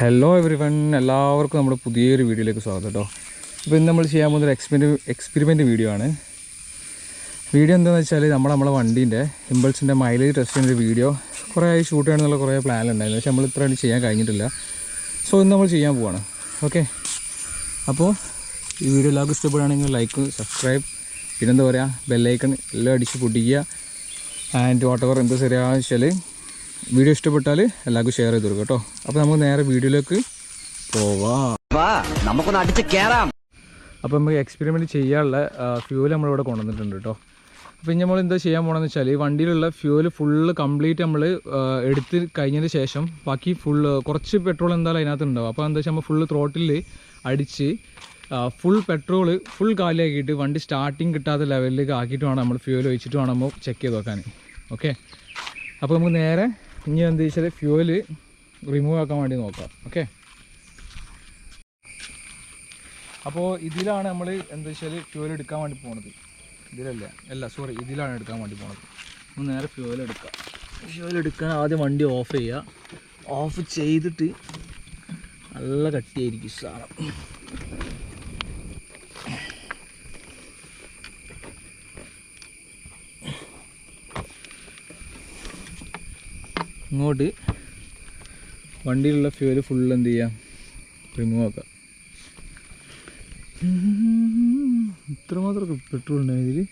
Hello every one എല്ലാവർക്കും നമ്മുടെ പുതിയൊരു വീഡിയോയിലേക്ക് സ്വാഗതം കേട്ടോ. അപ്പോൾ ഇന്ന് നമ്മൾ ചെയ്യാൻ പോകുന്ന ഒരു എക്സ്പെരി എക്സ്പെരിമെന്റ് വീഡിയോ ആണ്. വീഡിയോ എന്താണെന്ന് വെച്ചാൽ നമ്മൾ നമ്മളെ വണ്ടീന്റെ ഇമ്പൾസിന്റെ മൈലേജ് ടെസ്റ്റ് ഒരു വീഡിയോ കുറേ ആയി ഷൂട്ട് ചെയ്യണമെന്നുള്ള കുറേ പ്ലാനുണ്ടായിരുന്നു പക്ഷേ നമ്മൾ ഇത്ര ചെയ്യാൻ കഴിഞ്ഞിട്ടില്ല. സോ ഇന്ന് നമ്മൾ ചെയ്യാൻ പോവാണ്. ഓക്കെ അപ്പോൾ ഈ വീഡിയോ എല്ലാവർക്കും ഇഷ്ടപ്പെടുകയാണെങ്കിൽ ലൈക്ക് സബ്സ്ക്രൈബ് പിന്നെന്താ പറയുക ബെല്ലൈക്കൺ എല്ലാം അടിച്ച് പൊട്ടിക്കുക. ആൻഡ് വാട്ടവർ എന്താ ശരിയാണെന്ന് വെച്ചാൽ വീഡിയോ ഇഷ്ടപ്പെട്ടാൽ എല്ലാവർക്കും ഷെയർ ചെയ്ത് കൊടുക്കുക കേട്ടോ. അപ്പോൾ നമുക്ക് നേരെ വീഡിയോയിലേക്ക് പോവാം. നമുക്കൊന്ന് അടിച്ച് കേറാം. അപ്പോൾ നമുക്ക് എക്സ്പെരിമെന്റ് ചെയ്യാനുള്ള ഫ്യൂൽ നമ്മളിവിടെ കൊണ്ടുവന്നിട്ടുണ്ട് കേട്ടോ. അപ്പോൾ ഇനി നമ്മൾ എന്താ ചെയ്യാൻ പോകണമെന്ന് വെച്ചാൽ ഈ വണ്ടിയിലുള്ള ഫ്യൂൽ ഫുള്ള് കംപ്ലീറ്റ് നമ്മൾ എടുത്ത് കഴിഞ്ഞതിന് ശേഷം ബാക്കി ഫുള്ള് കുറച്ച് പെട്രോൾ എന്തായാലും അതിനകത്ത് ഉണ്ടാവും. അപ്പോൾ എന്താ വെച്ചാൽ നമ്മൾ ഫുള്ള് ത്രോട്ടിൽ അടിച്ച് ഫുൾ പെട്രോൾ ഫുൾ കാലിയാക്കിയിട്ട് വണ്ടി സ്റ്റാർട്ടിങ് കിട്ടാത്ത ലെവലിലേക്ക് ആക്കിയിട്ട് വേണം നമ്മൾ ഫ്യൂൽ ഒഴിച്ചിട്ട് വേണം നമ്മൾ ചെക്ക് ചെയ്ത് നോക്കാൻ ഓക്കെ അപ്പോൾ നമുക്ക് നേരെ ഇനി എന്താ വെച്ചാൽ ഫ്യൂവൽ റിമൂവ് ആക്കാൻ വേണ്ടി നോക്കാം. ഓക്കെ അപ്പോൾ ഇതിലാണ് നമ്മൾ എന്താ വെച്ചാൽ ഫ്യൂവൽ എടുക്കാൻ വേണ്ടി പോണത്. ഇതിലല്ല? അല്ല സോറി ഇതിലാണ് എടുക്കാൻ വേണ്ടി പോണത്. നമ്മൾ നേരെ ഫ്യൂവൽ എടുക്കാം. ഫ്യൂവൽ എടുക്കാൻ ആദ്യം വണ്ടി ഓഫ് ചെയ്യുക ഓഫ് ചെയ്തിട്ട് നല്ല കട്ടിയായിരിക്കും സാധനം. ഇങ്ങോട്ട് വണ്ടിയിലുള്ള ഫ്യൂൽ ഫുൾ എന്ത് ചെയ്യാം? റിമൂവ് ആക്കാം. ഇത്രമാത്രം പെട്രോൾ ഉണ്ടായി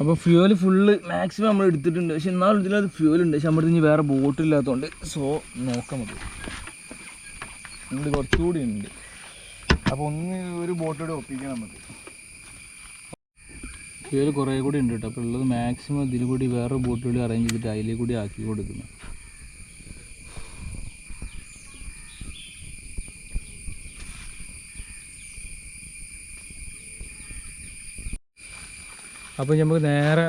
അപ്പോൾ ഫ്യൂവൽ ഫുള്ള് മാക്സിമം നമ്മൾ എടുത്തിട്ടുണ്ട്. പക്ഷെ എന്നാലും ഇതിനകത്ത് ഫ്യൂവൽ ഉണ്ട്. പക്ഷെ നമ്മുടെ ഇനി വേറെ ബോട്ടില്ലാത്തതുകൊണ്ട് സോ നോക്കാം മതി നമ്മൾ കുറച്ചുകൂടി ഉണ്ട്. അപ്പോൾ ഒന്ന് ഒരു ബോട്ടോടെ ഒപ്പിക്കണം നമുക്ക്. ഫ്യൂവൽ കുറേ കൂടി ഉണ്ട് കേട്ടോ അപ്പോൾ ഉള്ളത് മാക്സിമം ഇതിൽ കൂടി വേറെ ബോട്ടിലൂടെ അറേഞ്ച് ചെയ്തിട്ട് അതിലേക്കൂടി ആക്കി കൊടുക്കുന്നു അപ്പോൾ നമുക്ക് നേരെ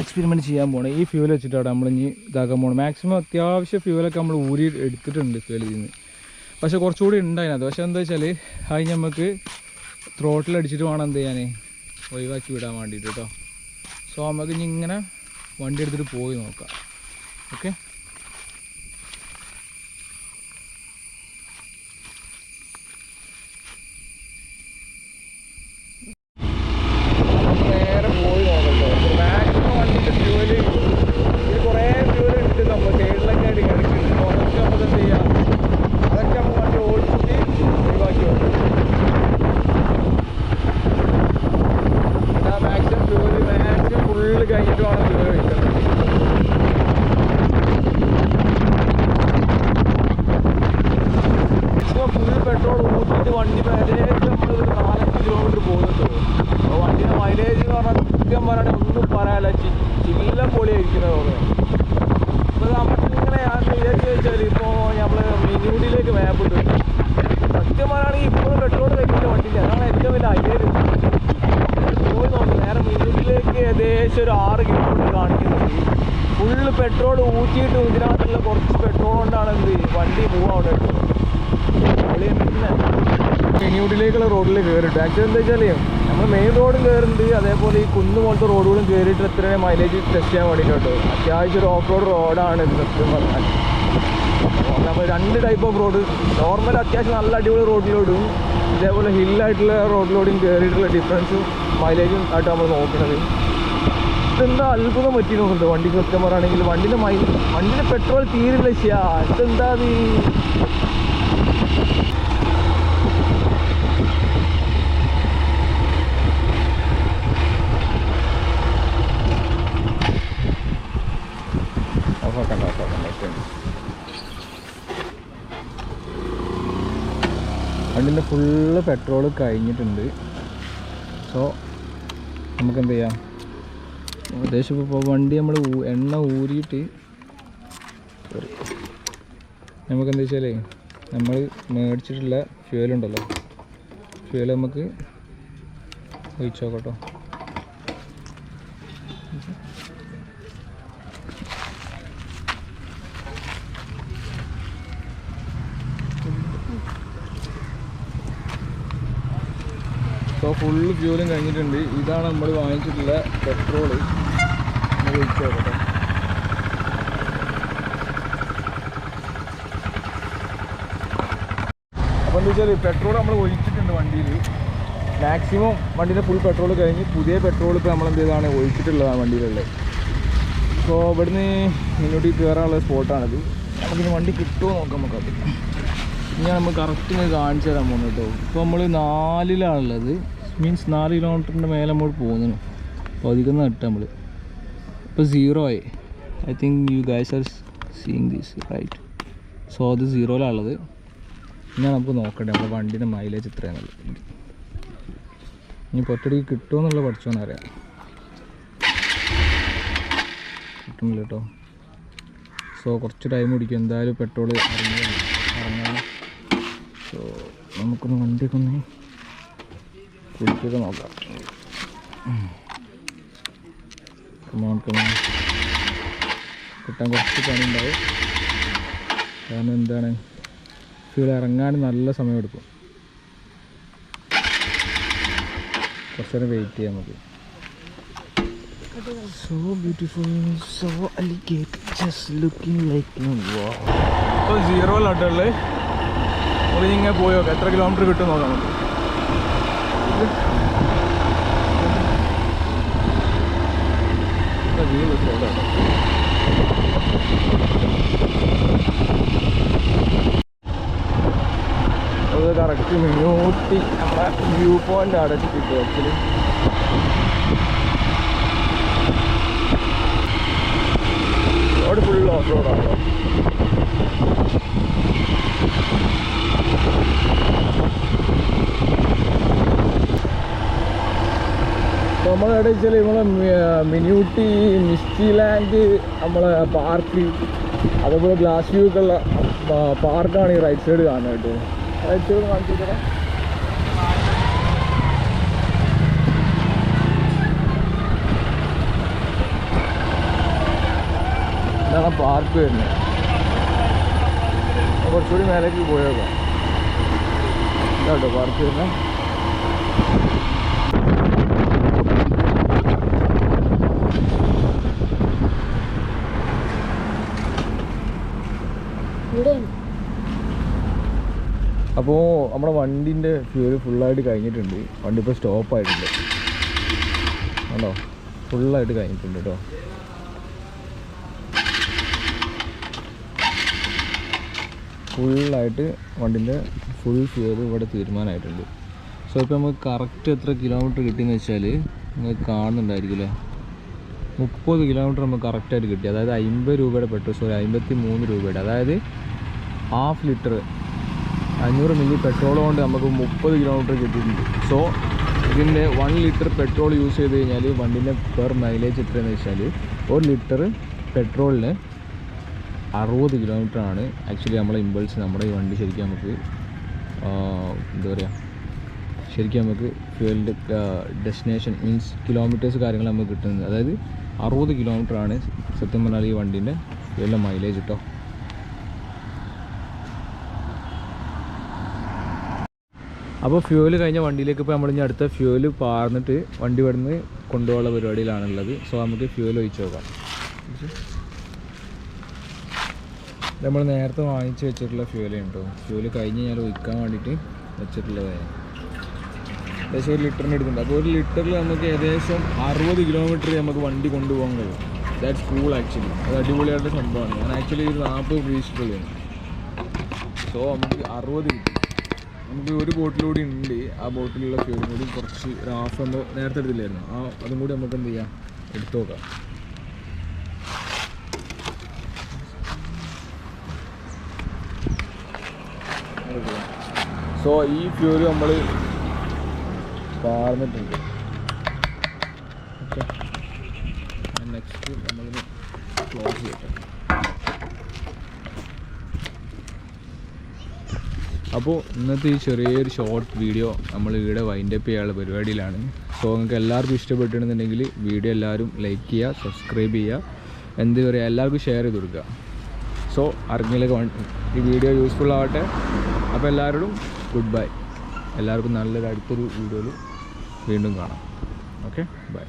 എക്സ്പെരിമെന്റ് ചെയ്യാൻ പോകണം ഈ ഫ്യൂൽ വെച്ചിട്ടാണ് നമ്മൾ ഇനി ഇതാക്കാൻ പോകണം മാക്സിമം അത്യാവശ്യം ഫ്യൂലൊക്കെ നമ്മൾ ഊരി എടുത്തിട്ടുണ്ട് ഫ്യൂലിൽ നിന്ന്. പക്ഷേ കുറച്ചുകൂടി ഉണ്ടായിരുന്നത് പക്ഷേ എന്താ വെച്ചാൽ അത് നമുക്ക് ത്രോട്ടിൽ അടിച്ചിട്ട് വേണം എന്ത് ചെയ്യാൻ ഒഴിവാക്കി വിടാൻ വേണ്ടിയിട്ട് കേട്ടോ സോ നമുക്ക് ഇനി ഇങ്ങനെ വണ്ടി എടുത്തിട്ട് പോയി നോക്കാം. ഓക്കെ നേരെ പോയി നോക്കട്ടോ മാക്സിമം വണ്ടിന്റെ ഫ്യൂവൽ ഇത് കുറേ ഫ്യൂവൽ ഉണ്ട് നമ്മൾ സൈഡിലൊക്കെ ആയിട്ട് കിടക്കുന്നുണ്ട് അപ്പോൾ അതൊക്കെ നമുക്ക് എന്ത് ചെയ്യാം അതൊക്കെ നമ്മൾ വണ്ടി ഓടിച്ചിട്ട് ഒഴിവാക്കി വെക്കും മാക്സിമം ഫ്യൂവൽ മാക്സിമം ഫുള്ള് കഴിഞ്ഞിട്ട് വേണം ഫ്യൂവൽ ഒഴിക്കുന്നത് മാക്സിമം ഫുൾ പെട്രോൾ ഊറ്റിയിട്ട് വണ്ടി മൈലേജ് നമ്മൾ ഒരു നാലഞ്ച് കിലോമീറ്റർ പോകുന്നുണ്ട് അപ്പോൾ വണ്ടിയുടെ മൈലേജ് എന്ന് പറഞ്ഞാൽ കൃത്യം പറയുകയാണെങ്കിൽ ഒന്നും പറയാനില്ല ചി- ചില്ല പൊളിയായിരിക്കുന്നത് തോന്നുന്നത് അപ്പോൾ നമുക്കിങ്ങനെ ഞാൻ വിചാരിച്ചു വെച്ചാൽ ഇപ്പോൾ നമ്മൾ മിനിയൂടിയിലേക്ക് മാപ്പ് ഇട്ടു സത്യം പറയുകയാണെങ്കിൽ ഇപ്പോഴും പെട്രോൾ കഴിക്കില്ല വണ്ടിയില്ല അതാണ് ഏറ്റവും വലിയ ഹൈലൈറ്റ് പോയി നോക്കും നേരെ മിനിയൂടിയിലേക്ക് ഏകദേശം ഒരു ആറ് കിലോമീറ്റർ കാണിക്കുന്നുണ്ട് ഫുള്ള് പെട്രോൾ ഊറ്റിയിട്ട് ഇതിനകത്തുള്ള കുറച്ച് പെട്രോൾ കൊണ്ടാണ് എന്ത് വണ്ടി മൂവ് അവിടെ മിനിയൂട്ടിലേക്കുള്ള റോഡിൽ കയറിയിട്ട് ആക്ച്വലി എന്താ വെച്ചാൽ നമ്മൾ മെയിൻ റോഡും കയറുന്നുണ്ട് അതേപോലെ ഈ കുന്ന് പോലത്തെ റോഡുകളും കയറിയിട്ട് എത്ര മൈലേജ് ടെസ്റ്റ് ചെയ്യാൻ വേണ്ടിയിട്ടോ അത്യാവശ്യം ഒരു ഓഫ് റോഡ് റോഡാണ് സത്യം പറഞ്ഞാൽ നമ്മൾ രണ്ട് ടൈപ്പ് ഓഫ് റോഡ് നോർമൽ അത്യാവശ്യം നല്ല അടിപൊളി റോഡിലോടും ഇതേപോലെ ഹില്ലായിട്ടുള്ള റോഡിലോടും കയറിയിട്ടുള്ള ഡിഫറൻസും മൈലേജും ആയിട്ട് നമ്മൾ നോക്കുന്നത്. ഇതെന്താ അത്ഭുതം പറ്റി നോക്കുന്നുണ്ട് വണ്ടിക്ക് സത്യം പറയുകയാണെങ്കിൽ വണ്ടിന്റെ മൈ വണ്ടിന്റെ പെട്രോൾ തീരില്ല ശ്യാ. ഇതെന്താ നീ ഓഫാക്കണ്ട ഓഫാക്കണ്ട ഓക്കെ വണ്ടിന്റെ ഫുള്ള് പെട്രോൾ കഴിഞ്ഞിട്ടുണ്ട്. സോ നമുക്ക് എന്ത് ചെയ്യാം ഏകദേശം ഇപ്പോൾ വണ്ടി നമ്മൾ എണ്ണ ഊരിയിട്ട്. നമുക്ക് എന്താ വെച്ചാലേ നമ്മൾ മേടിച്ചിട്ടുള്ള ഫ്യൂൽ ഉണ്ടല്ലോ. ഫ്യൂൽ നമുക്ക് ഒഴിച്ചു നോക്കട്ടോ ഫുള്ള് ഫ്യൂലും കഴിഞ്ഞിട്ടുണ്ട്. ഇതാണ് നമ്മൾ വാങ്ങിച്ചിട്ടുള്ള പെട്രോൾ ഒഴിച്ചു നോക്കട്ടെ. അപ്പോൾ എന്താ വെച്ചാൽ പെട്രോൾ നമ്മൾ ഒഴിച്ചിട്ടുണ്ട് വണ്ടിയിൽ മാക്സിമം വണ്ടീന്റെ ഫുൾ പെട്രോൾ കഴിഞ്ഞ് പുതിയ പെട്രോൾ ഇപ്പോൾ നമ്മൾ എന്ത് ചെയ്താണ് ഒഴിച്ചിട്ടുള്ളതാണ് വണ്ടിയിലുള്ളത്. സോ ഇവിടുന്ന് മുന്നോട്ട് കയറാനുള്ള സ്പോട്ടാണിത് നമുക്കിനി വണ്ടി കിട്ടുമോ നോക്കാം നമുക്കത് ഇനി നമ്മൾ കറക്റ്റ് കാണിച്ചു തരാൻ പോകുന്നു കേട്ടോ. ഇപ്പോൾ നമ്മൾ നാലിലാണുള്ളത്. മീൻസ് നാല് കിലോമീറ്ററിന്റെ മേലെ നമ്മൾ പോകുന്നു അപ്പോൾ അധികം നട്ട് നമ്മൾ ഇപ്പോൾ സീറോ ആയി. I think you guys are seeing this right so അത് സീറോയിലാണുള്ളത് ഇനി നമുക്ക് നോക്കട്ടെ നമ്മുടെ വണ്ടിയുടെ മൈലേജ് എത്രയാണുള്ളത് ഇനി പൊറ്റടിക്ക് കിട്ടുമെന്നുള്ള പഠിച്ചോന്നറിയാം കിട്ടുന്നില്ല കേട്ടോ. സോ കുറച്ച് ടൈം പിടിക്കും. എന്തായാലും പെട്രോൾ ഇറങ്ങി ഇറങ്ങാൻ സോ നമുക്കൊന്ന് വണ്ടിയൊക്കെ ഒന്ന് കുടിക്കൊക്കെ നോക്കാം കമോൺ കമോൺ കിട്ടാൻ കുറച്ച് പണി ഉണ്ടാവും കാരണം എന്താണ്? ഫ്യൂൽ ഇറങ്ങാൻ നല്ല സമയമെടുക്കും കുറച്ച് നേരം വെയിറ്റ് ചെയ്യാം നമുക്ക് സോ ബ്യൂട്ടിഫുൾ സോ അലി കേക്ക് ജസ്റ്റ് ലുക്കിംഗ് ലൈക്ക്. ഇപ്പോൾ സീറോ ലോട്ടുള്ളത് ഇങ്ങനെ പോയി നോക്കാം. എത്ര കിലോമീറ്റർ കിട്ടും നോക്കാം നമുക്ക്. വെച്ചോട്ടെ. അത് കറക്റ്റ് മിനൂട്ടി നമ്മുടെ വ്യൂ പോയിന്റ് അവിടെ കിട്ടും റോഡ് ഫുൾ ഓഫ് റോഡാണ് നമ്മളെവിടെ വെച്ചാൽ നമ്മളെ മിനിയൂട്ടി മിസ്റ്റി ലാൻഡ് നമ്മളെ പാർക്ക് അതേപോലെ ഗ്ലാസ് വ്യൂ ഒക്കെ ഉള്ള പാർക്കാണ് ഈ റൈറ്റ് സൈഡ് കാണുന്നത് കേട്ടോ. റൈറ്റ് സൈഡ് കാണിച്ചിട്ട് ഇതാണ് പാർക്ക് വരുന്നത്. കുറച്ചുകൂടി മേലേക്ക് പോയേക്കാം. ഇതാട്ടോ പാർക്ക് വരുന്നത്. അപ്പോൾ നമ്മുടെ വണ്ടിന്റെ ഫ്യൂൽ ഫുള്ളായിട്ട് കഴിഞ്ഞിട്ടുണ്ട്. വണ്ടി ഇപ്പോൾ സ്റ്റോപ്പ് ആയിട്ടുണ്ട്. കണ്ടോ? ഫുള്ളായിട്ട് കഴിഞ്ഞിട്ടുണ്ട് കേട്ടോ ഫുള്ളായിട്ട് വണ്ടിന്റെ ഫുൾ ഫ്യൂൽ ഇവിടെ തീരുമാനമായിട്ടുണ്ട് സോ ഇപ്പൊ നമുക്ക് കറക്റ്റ് എത്ര കിലോമീറ്റർ കിട്ടിയെന്ന് വെച്ചാൽ നിങ്ങൾക്ക് കാണുന്നുണ്ടായിരിക്കില്ലേ മുപ്പത് കിലോമീറ്റർ നമുക്ക് കറക്റ്റായിട്ട് കിട്ടി. അതായത് അമ്പത് രൂപയുടെ പെട്രോൾ സോറി അമ്പത്തി മൂന്ന് രൂപയുടെ. അതായത് ഹാഫ് ലിറ്റർ അഞ്ഞൂറ് മില്ലി പെട്രോൾ കൊണ്ട് നമുക്ക് മുപ്പത് കിലോമീറ്റർ കിട്ടിയിട്ടുണ്ട്. സോ ഇതിന്റെ വൺ ലിറ്റർ പെട്രോൾ യൂസ് ചെയ്ത് കഴിഞ്ഞാൽ വണ്ടിന്റെ പെർ മൈലേജ് എത്രയെന്ന് വെച്ചാൽ ഒരു ലിറ്റർ പെട്രോളിന് അറുപത് ആണ് ആക്ച്വലി നമ്മളെ ഇമ്പൾസ് നമ്മുടെ ഈ വണ്ടി ശരിക്കും നമുക്ക് എന്താ പറയുക ശരിക്കും നമുക്ക് ഫ്യൂവലിന്റെ ഡെസ്റ്റിനേഷൻ മീൻസ് കിലോമീറ്റേഴ്സ് കാര്യങ്ങൾ നമുക്ക് കിട്ടുന്നത്. അതായത് അറുപത് ആണ് സത്യം പറഞ്ഞാൽ ഈ വണ്ടീന്റെ ഫ്യൂവലിന്റെ മൈലേജ് കേട്ടോ അപ്പോൾ ഫ്യൂവൽ കഴിഞ്ഞ വണ്ടിയിലേക്ക് ഇപ്പോൾ നമ്മൾ ഇനി അടുത്ത ഫ്യൂവൽ പാർന്നിട്ട് വണ്ടി ഇവിടുന്ന് കൊണ്ടുപോകാനുള്ള പരിപാടിയിലാണുള്ളത്. സോ നമുക്ക് ഫ്യൂവൽ ഒഴിച്ച് നോക്കാം. നമ്മൾ നേരത്തെ വാങ്ങിച്ച് വെച്ചിട്ടുള്ള ഫ്യൂവൽ കേട്ടോ ഫ്യൂവൽ കഴിഞ്ഞ് ഞാൻ ഒഴിക്കാൻ വേണ്ടിയിട്ട് വെച്ചിട്ടുള്ളതാണ് ഏകദേശം ഒരു ലിറ്ററിന് എടുക്കുന്നുണ്ട് അപ്പോൾ ഒരു ലിറ്ററിൽ നമുക്ക് ഏകദേശം അറുപത് കിലോമീറ്റർ നമുക്ക് വണ്ടി കൊണ്ടുപോകാൻ കഴിയും. ദാറ്റ്സ് കൂൾ ആക്ച്വലി അത് അടിപൊളിയായിട്ടുള്ള സംഭവമാണ്. ഞാൻ ആക്ച്വലി ഒരു നാൽപ്പത് ഉപയോഗിച്ചിട്ടുള്ളതാണ്. സോ നമുക്ക് അറുപത് കിട്ടും. നമുക്ക് ഒരു ബോട്ടിൽ കൂടി ഉണ്ട്. ആ ബോട്ടിലുള്ള ഫ്യൂലും കൂടി കുറച്ച് ഹാഫ് നമ്മൾ നേരത്തെ എടുത്തില്ലായിരുന്നു. ആ അതും കൂടി നമുക്ക് എന്ത് ചെയ്യാം? എടുത്തു നോക്കാം. സോ ഈ ഫ്യൂൽ നമ്മൾ പാർന്നിട്ടുണ്ട്. ഓക്കെ നെക്സ്റ്റ് നമ്മളിത് ക്ലോസ് ചെയ്യട്ടെ. അപ്പോൾ ഇന്നത്തെ ഈ ചെറിയൊരു ഷോർട്ട് വീഡിയോ നമ്മൾ ഇവിടെ വൈൻഡപ്പ് ചെയ്യാനുള്ള പരിപാടിയിലാണ്. സോ നിങ്ങൾക്ക് എല്ലാവർക്കും ഇഷ്ടപ്പെട്ടിട്ടുണ്ടെങ്കിൽ വീഡിയോ എല്ലാവരും ലൈക്ക് ചെയ്യുക സബ്സ്ക്രൈബ് ചെയ്യുക എന്ത് പറയുക എല്ലാവർക്കും ഷെയർ ചെയ്ത് കൊടുക്കുക. സോ ആർക്കെങ്കിലൊക്കെ ഈ വീഡിയോ യൂസ്ഫുൾ ആവട്ടെ. അപ്പോൾ എല്ലാവരോടും ഗുഡ് ബൈ എല്ലാവർക്കും നല്ലൊരു അടുത്തൊരു വീഡിയോയിൽ വീണ്ടും കാണാം. Okay bye